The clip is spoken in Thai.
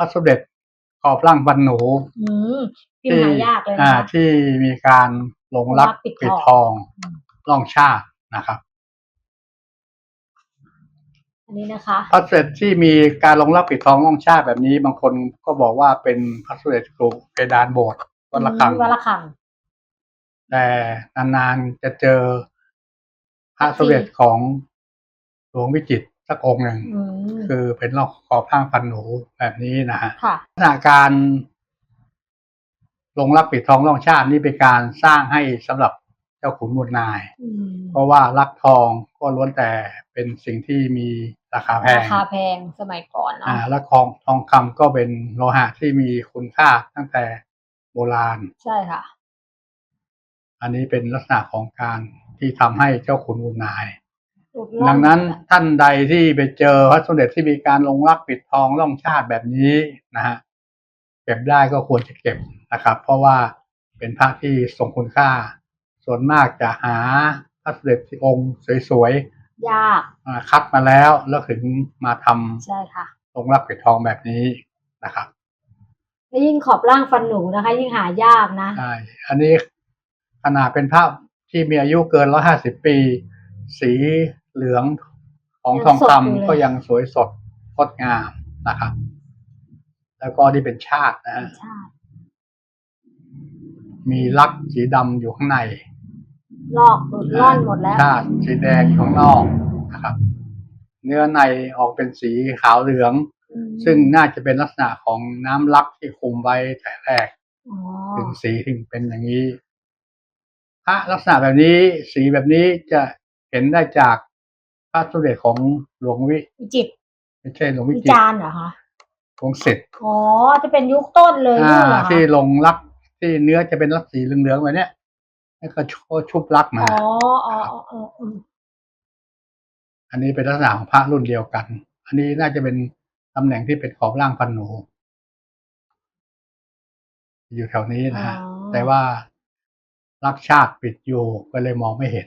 พระสมเด็จขอบร่างบรรหนูอืมพิมพ์หายากเลยอ่านะคะที่มีการลงรักลงรักปิปิดดททอองงล่องชาตินะครับอันนี้นะคะพระสมเด็จที่มีการลงรักปิดทองล่องชาติแบบนี้ บางคนก็บอกว่าเป็นพระสมเด็จครูเพดานโบสถ์วัดละคังวัดละคังแต่นานๆจะเจอพระสมเด็จของหลวงวิจิตร สักองค์หนึ่งอืมคือเป็นลอกขอบข้างพันหนูแบบนี้นะฮะค่ะลักษณะการลงรักปิดทองล่องชาตินี่เป็นการสร้างให้สำหรับเจ้าขุนมูลนายอืมเพราะว่ารักทองก็ล้วนแต่เป็นสิ่งที่มีราคาแพง ราคาแพงสมัยก่อนเนาะอ่าและทองทองคำก็เป็นโลหะที่มีคุณค่าตั้งแต่โบราณ ใช่ค่ะ อันนี้เป็นลักษณะของการที่ทำให้เจ้าขุนมูลนายรูปร่า ดังนั้นท่านใดที่ไปเจอพระสมเด็จที่มีการลงรักปิดทองล่องชาติแบบนี้นะฮะเก็บได้ก็ควรจะเก็บนะครับ เพราะว่าเป็นพระที่ทรงคุณค่า ส่วนมากจะหาพระสมเด็จที่องค์สวยยากๆอ่าคัดมาแล้วแล้วถึงมาทำใช่ค่ะลงรักปิดทองแบบนี้นะครับแล้วยิ่งขอบร่างฟันหนูนะคะ ยิ่งหายากนะใช่อันนี้ขนาดเป็นภาพที่มีอายุเกินร้อยห้าสิบปี สี เหลืองของทองยังสดอยู่เลยคำก็ยังสวยสดงดงามนะครับ แล้วก็ที่เป็นชาตินะฮะใช่มีลักษณ์สีดำอยู่ข้างใน ลอกหลุดล่อนหมดแล้ว ชาติสีแดงอยู่ข้างนอกนะครับ เนื้อในออกเป็นสีขาวเหลืองอืมซึ่งน่าจะเป็นลักษณะของน้ำลักที่คุมไว้แต่แรกอ๋อถึงสีถึงเป็นอย่างนี้พระลักษณะแบบนี้สีแบบนี้จะเห็นได้จาก พระสมเด็จของหลวงวิวิจิตรไม่ใช่หลวงวิวิจิตรจารณ์เหรอคะหลวงศิษย์อ๋อจะเป็นยุคต้นเลยอ่านี่เหรอคะที่ลงรักที่เนื้อจะเป็นลักสีเหลืองๆแบบเนี้ยแล้วก็ชุบรักมา อ๋ออ๋ออ๋ออ๋ออืมอันนี้เป็นลักษณะของพระรุ่นเดียวกัน อันนี้น่าจะเป็นตำแหน่งที่เป็นขอบล่างพันหนู อยู่แถวนี้นะฮะอ๋อแต่ว่ารักชาติปิดอยู่ก็เลยมองไม่เห็น